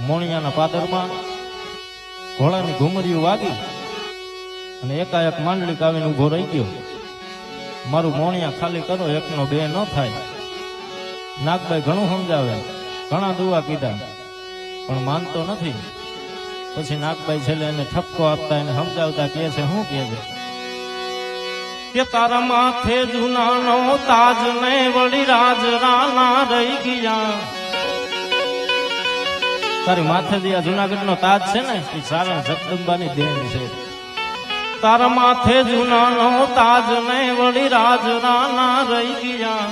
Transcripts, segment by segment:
મોણિયાના પાદરમાં ઘોડાની ઘુમરીઓ વાગી અને એકાએક માંડલી કાવીને ઊભો રહી ગયો. મારું મોણિયા, ખાલી કરો, એકનો બે ન થાય. નાગભાઈ ઘણું સમજાવે ઘણા દુવા કીધા, પણ માનતો નથી. પછી નાગભાઈ છેલ્લે એને ઠપકો આપતા એને સમજાવતા કે છે, શું કે છે? કે તારા માથે જૂનાનો તાજ ને વળી રાજ રાના રહી ગયા. તારી માથે આ જુનાગઢ નો તાજ છે ને, એ સારા જગદંબાની દેન છે. તારા માથે જુનાનો તાજ ને વળી રાજ રાના રહી ગયા.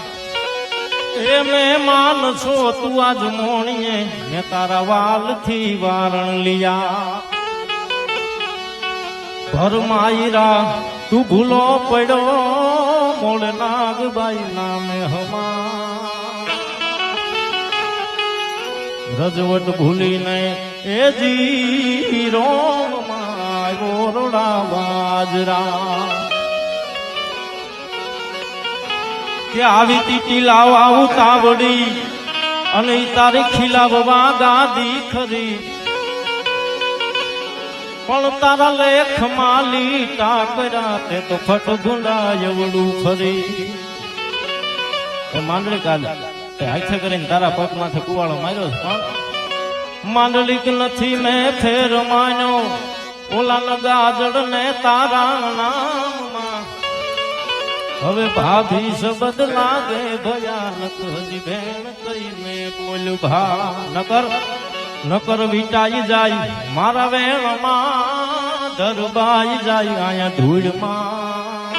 એ મહેમાન છો તું આજ મોણીએ ને તારા વાલથી વારણ લિયા. ભરમાઈરા તું ભૂલો પડ્યો, મોળ નાગબાઈ નામે હમા રજવટ ભૂલીને એ જી રોમાં ગોરડા બાજરા. કે આવી તીટી લાવા ઉતાવળી અને તારી ખીલાવવા ગાદી ખરી. પણ તારા લેખ માલી ટાકરા તે તો ફટ ગુંડા એવડું ફરી એ માંડળી કાલે. તે હાથે કરીને તારા પગ માથે કુવાળો માર્યો પણ માંડલિક નથી મેં ફેર માન્યો. ઓલા નગાજડ ને તારા નામમાં. હવે ભાભી શબ્દ લાગે ભયાનક. હજી બેન કહીને બોલ્યું ભા નકર નકર વિટાઈ જાય. મારા વેણમાં દરબાઈ જાય. આયા ધૂળમાં.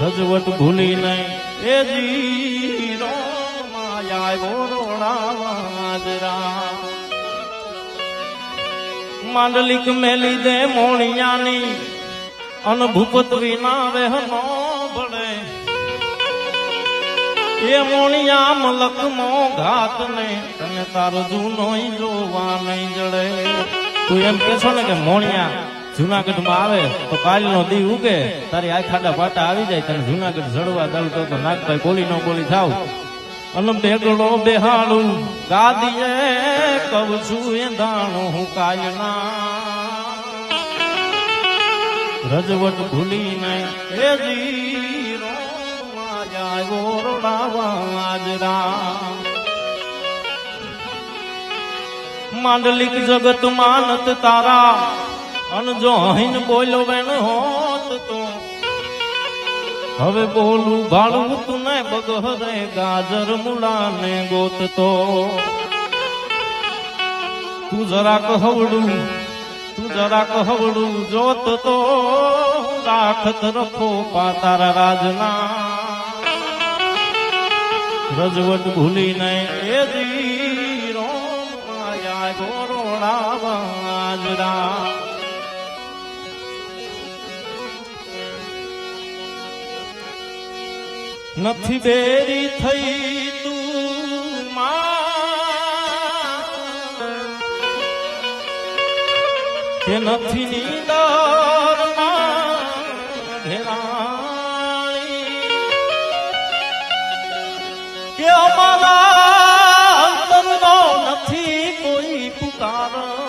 રજવટ ભૂલીને એ જીરો માયા ગોરોડા વાજરા માંડલિક મેલી દે મોણિયાની અન ભૂપત વિના વહેનો ભળે. એ મોણિયા મલક મો ઘાત ને તને તારો જૂનો જોવા નહીં જડે તું એમ કે છો ને કે મોણિયા જુનાગઢમાં આવે તો કાલ નો દી ઉગે, તારી આખાડા પાટા આવી જાય તને જુનાગઢ જળવા દઉં તો નાગભાઈ બોલી નો બોલી થાવ. અલમ બેગડો બેહાડું ગાદીએ, કવ છું એ દાણો હું કાયના રજવટ ભૂલીને એ જીરો માયા ગોરડા આજરા માંડલિક જગત માનત તારા. અન જો હિન બોલો વેણ હોત તો. હવે બોલું ભાળું તું ને બગહરે ગાજર મુલાને ગોત તો. તું જરાક હવડું, તું જરાક હવડું જોત તો. રાખત રખો પાતારા રાજના. રજવટ ભૂલીને એ જીરો માયા ગોરોડા નથી બેરી થઈ તું કે નથી નીદર કે અમારા અંતરનો નથી કોઈ પુકારમાં.